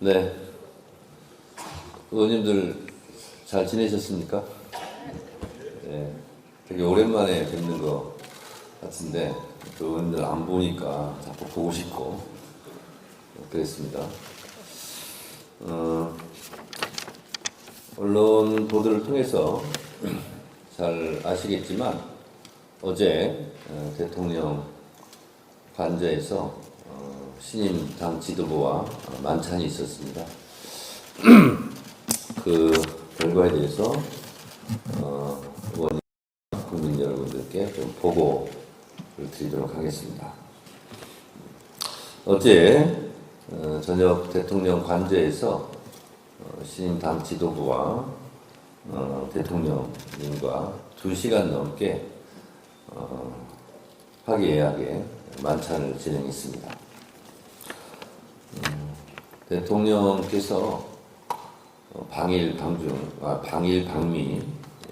네. 의원님들 잘 지내셨습니까? 네. 되게 오랜만에 뵙는 것 같은데, 또 의원님들 안 보니까 자꾸 보고 싶고, 그랬습니다. 어, 언론 보도를 통해서 잘 아시겠지만, 어제 어, 대통령 관저에서 어, 신임 당 지도부와 어, 만찬이 있었습니다. 그 결과에 대해서 어, 국민 여러분들께 좀 보고를 드리도록 하겠습니다. 어제 어, 저녁 대통령 관저에서 어, 신임 당 지도부와 어, 대통령님과 두 시간 넘게 어, 화기애애하게 만찬을 진행했습니다. 음, 대통령께서 어, 방일 방중, 아, 방일 방미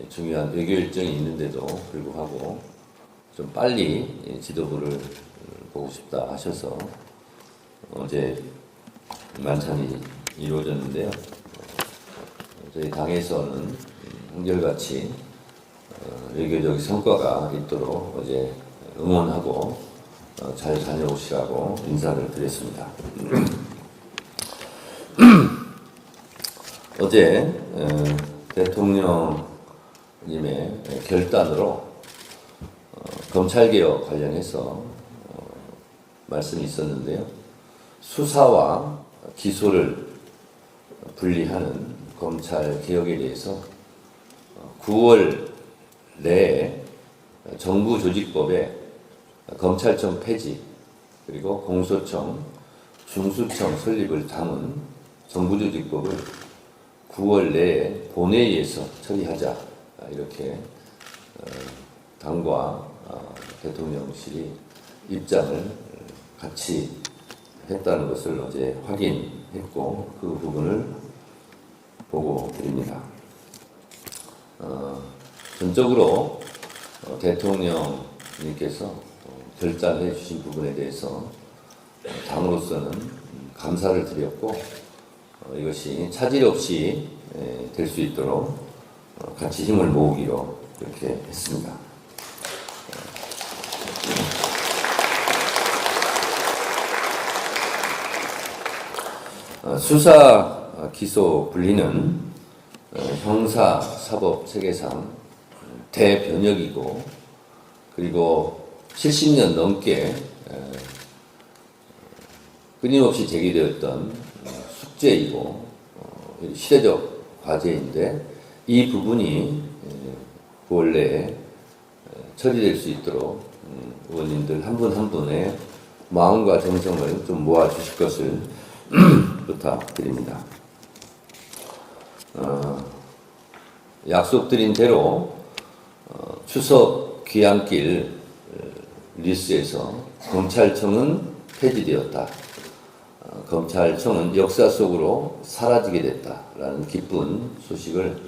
중요한 외교 일정이 있는데도 불구하고 좀 빨리 이 지도부를 음, 보고 싶다 하셔서 어제 만찬이 이루어졌는데요. 어, 저희 당에서는 음, 한결같이 어, 외교적 성과가 있도록 어제 응원하고 어, 잘 다녀오시라고 인사를 드렸습니다. 어제 어, 대통령님의 결단으로 어, 검찰개혁 관련해서 어, 말씀이 있었는데요. 수사와 기소를 분리하는 검찰 개혁에 대해서 9월 내에 정부 조직법에 검찰청 폐지 그리고 공소청, 중수청 설립을 담은 정부 조직법을 9월 내에 본회의에서 처리하자 이렇게 어, 당과 어, 대통령실이 입장을 같이 했다는 것을 어제 확인했고 그 부분을 보고 드립니다. 어, 전적으로 어, 대통령님께서 어, 결단해 주신 부분에 대해서 어, 당으로서는 음, 감사를 드렸고 어, 이것이 차질 없이 될 수 있도록 어, 같이 힘을 모으기로 이렇게 했습니다. 어, 수사 기소 분리는 어, 형사 사법 체계상 대변혁이고 그리고 70년 넘게 에, 끊임없이 제기되었던 숙제이고 어, 시대적 과제인데 이 부분이 에, 9월 내에 에, 처리될 수 있도록 음, 의원님들 한 분 한 분의 마음과 정성을 좀 모아 주실 것을 부탁드립니다. 어, 약속드린 대로 어, 추석 귀향길 어, 리스에서 검찰청은 폐지되었다. 어, 검찰청은 역사 속으로 사라지게 됐다라는 기쁜 소식을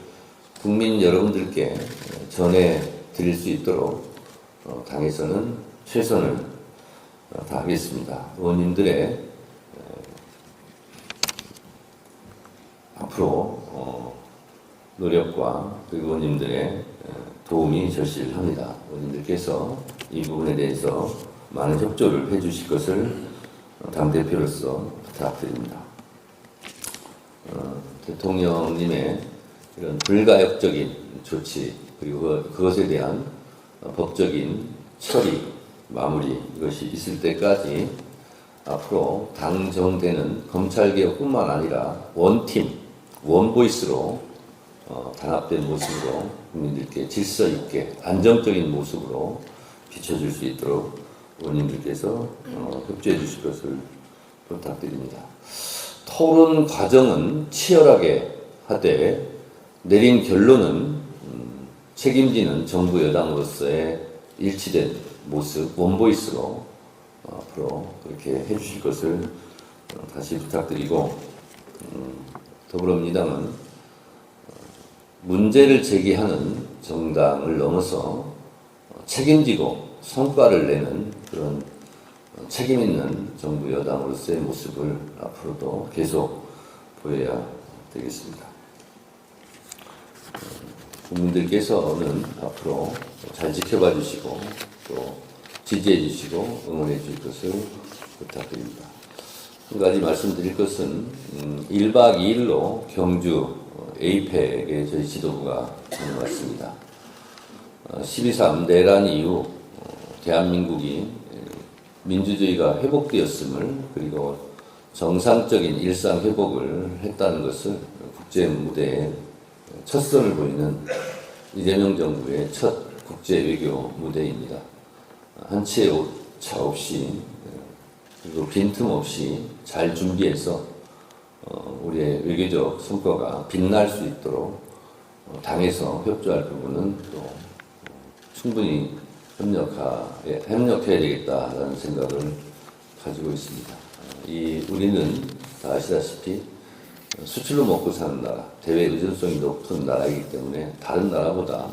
국민 여러분들께 전해 드릴 수 있도록 어, 당에서는 최선을 어, 다하겠습니다. 의원님들의 앞으로 어, 노력과 그리고 의원님들의 도움이 절실합니다. 의원님들께서 이 부분에 대해서 많은 협조를 해주실 것을 당대표로서 부탁드립니다. 어, 대통령님의 이런 불가역적인 조치 그리고 그- 그것에 대한 법적인 처리 마무리 이것이 있을 때까지 앞으로 당정되는 검찰개혁뿐만 아니라 원팀 원보이스로 어, 단합된 모습으로 국민들께 질서 있게 안정적인 모습으로 비춰줄 수 있도록 의 원님들께서 어, 협조해 주실 것을 부탁드립니다. 토론 과정은 치열하게 하되 내린 결론은 음, 책임지는 정부 여당으로서의 일치된 모습 원보이스로 어, 앞으로 그렇게 해주실 것을 어, 다시 부탁드리고 음, 더불어민주당은 어, 문제를 제기하는 정당을 넘어서 어, 책임지고 성과를 내는 그런 어, 책임 있는 정부 여당으로서의 모습을 앞으로도 계속 보여야 되겠습니다. 어, 국민들께서는 앞으로 잘 지켜봐 주시고 또 지지해 주시고 응원해 줄 것을 부탁드립니다. 한 가지 말씀드릴 것은 음, 1박 2일로 경주 어, 에이펙에 저희 지도부가 다녀왔습니다. 12.3 내란 이후 어, 대한민국이 민주주의가 회복되었음을 그리고 정상적인 일상 회복을 했다는 것을 국제 무대에 첫 선을 보이는 이재명 정부의 첫 국제 외교 무대입니다. 한 치의 오차 없이 그리고 빈틈없이 잘 준비해서 어, 우리의 외교적 성과가 빛날 수 있도록 어, 당에서 협조할 부분은 또 충분히 협력하, 예, 협력해야 되겠다라는 생각을 가지고 있습니다. 어, 이 우리는 다 아시다시피 수출로 먹고 사는 나라, 대외 의존성이 높은 나라이기 때문에 다른 나라보다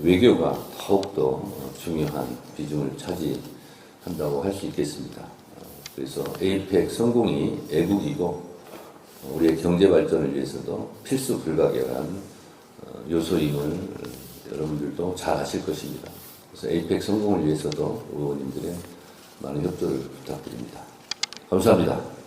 외교가 더욱더 어, 중요한 비중을 차지한다고 할 수 있겠습니다. 어, 그래서 에이펙 성공이 애국이고 어, 우리의 경제 발전을 위해서도 필수 불가결한 어, 요소임을 여러분들도 잘 아실 것입니다. 그래서 에이펙 성공을 위해서도 의원님들의 많은 협조를 부탁드립니다. 감사합니다.